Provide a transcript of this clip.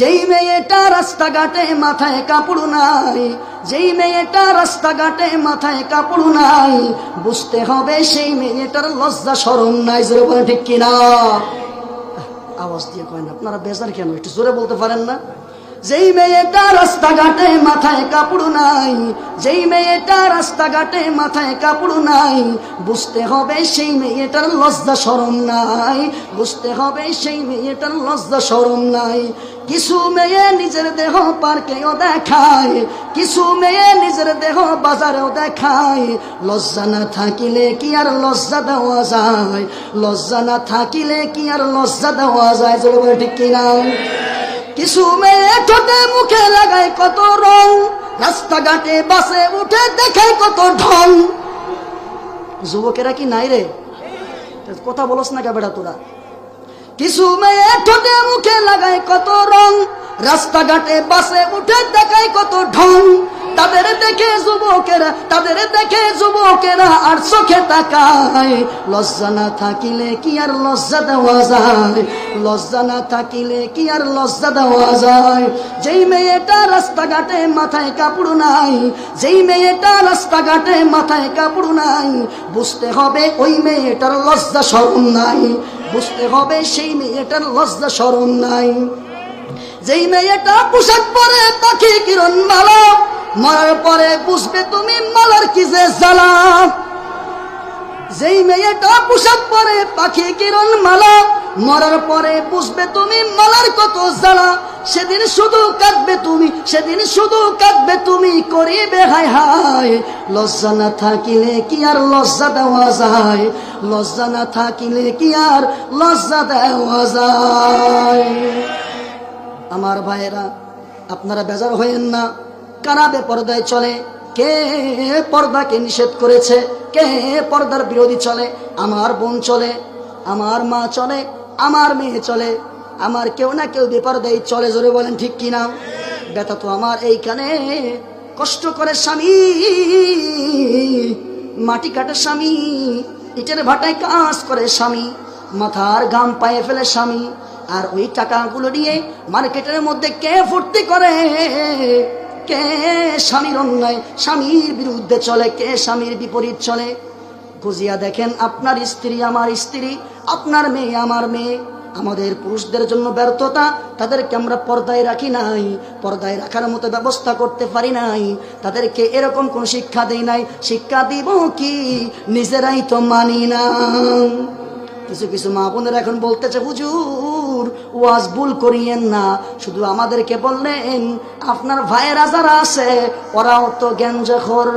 যেই মেয়েটা রাস্তাঘাটে মাথায় কাপড় নাই, যেই মেয়েটা রাস্তাঘাটে মাথায় কাপড় নাই, বুঝতে হবে সেই মেয়েটার লজ্জা সরম নাই, জোরে ঠিক কিনা? আওয়াজ দিয়ে কয় না, আপনারা বেজার কেন? একটু জোরে বলতে পারেন না? যেই মেয়েটা রাস্তাঘাটে মাথায় কাপড় নাই, যেই মেয়েটা রাস্তাঘাটে মাথায় কাপড় নাই, বুঝতে হবে সেই মেয়েটার লজ্জা সরম নাই, বুঝতে হবে সেই মেয়েটার লজ্জা সরম নাই। কিছু মেয়ে নিজের দেহ পার্কেও দেখায়, কিছু মেয়ে নিজের দেহ বাজারেও দেখায়। লজ্জা না থাকিলে কি আর লজ্জা দেওয়া যায়? লজ্জা না থাকিলে কি আর লজ্জা দেওয়া যায়? চলো বলে ঠিক কিনা? কিছু মেয়ে ঠোঁটে মুখে লাগায় কত রং। রাস্তাঘাটে বাসে উঠে দেখে কত ঢং। যুবকেরা কি নাই রে? কথা বলস না বেটা তোরা? কিছু মেয়ে ঠোঁটে মুখে লাগায় কত রং। রাস্তাঘাটে বাসে উঠে দেখায় কত ঢং। দেখে যুবকেরা, তাদের দেখে যুবকেরা আর চোখে তাকায়। লজ্জা না থাকিলে কি আর লজ্জা দেওয়া যায়? লজ্জা না থাকিলে কি আর লজ্জা দেওয়া যায়? যেই মেয়েটা রাস্তাঘাটে মাথায় কাপড় নাই, যেই মেয়েটা রাস্তাঘাটে মাথায় কাপড় নাই, বুঝতে হবে ওই মেয়েটার লজ্জা শরম নাই। বুঝতে হবে সেই মেয়েটার লজ্জা শরম নাই। যেই মেয়েটা পোশাক পরে পাখি কিরণ মালা মরার পরে বুঝবে তুমি মলার কি যে জ্বালা। যেই মেয়েটা পোশাক পরে পাখি কিরণ মালা, মরার পরে বুঝবে তুমি মালার কত জ্বালা। সেদিন শুধু কাঁদবে তুমি, সেদিন শুধু কাঁদবে তুমি, করিবে হায় হায়। লজ্জা না থাকিলে কি আর লজ্জা দেওয়া যায়? লজ্জা না থাকিলে কি আর লজ্জা দেওয়া যায়? আমার ভাইয়েরা, আপনারা বেজার হইেন না। কারা বেপর্দায় চলে। কে পর্দাকে নিষেধ করেছে? কে পর্দার বিরোধী চলে? আমার বোন চলে, আমার মা চলে, আমার মেয়ে চলে। আমার কেউ না কেউ বেপর্দায় চলে, জোরে বলেন ঠিক কিনা? ব্যথা তো আমার এইখানে। কষ্ট করে স্বামী, মাটি কাটে স্বামী, ইটের ভাটায় কাজ করে স্বামী, মাথার গাম পায়ে ফেলে স্বামী। আর ওই টাকাগুলো নিয়ে মার্কেটের মধ্যে কে ফুর্তি করে? কে স্বামীর অন্যায়? স্বামীর বিরুদ্ধে চলে, কে স্বামীর বিপরীত চলে? খুঁজিয়া দেখেন, আপনার স্ত্রী আমার স্ত্রী, আপনার মেয়ে আমার মেয়ে। আমাদের পুরুষদের জন্য ব্যর্থতা, তাদেরকে আমরা পর্দায় রাখি নাই, পর্দায় রাখার মতো ব্যবস্থা করতে পারি নাই। তাদেরকে এরকম কোন শিক্ষা দেই নাই। শিক্ষা দিব কি? নিজেরাই তো মানি না। কিছু কিছু মা বোনেরা এখন বলতেছে, হুজুর, ওয়াজ ভুল করিয়েন না। শুধু আমাদেরকে বললেন, আপনার ভাইয়েরা যারা আছে, ওরাও তো জ্ঞানজখর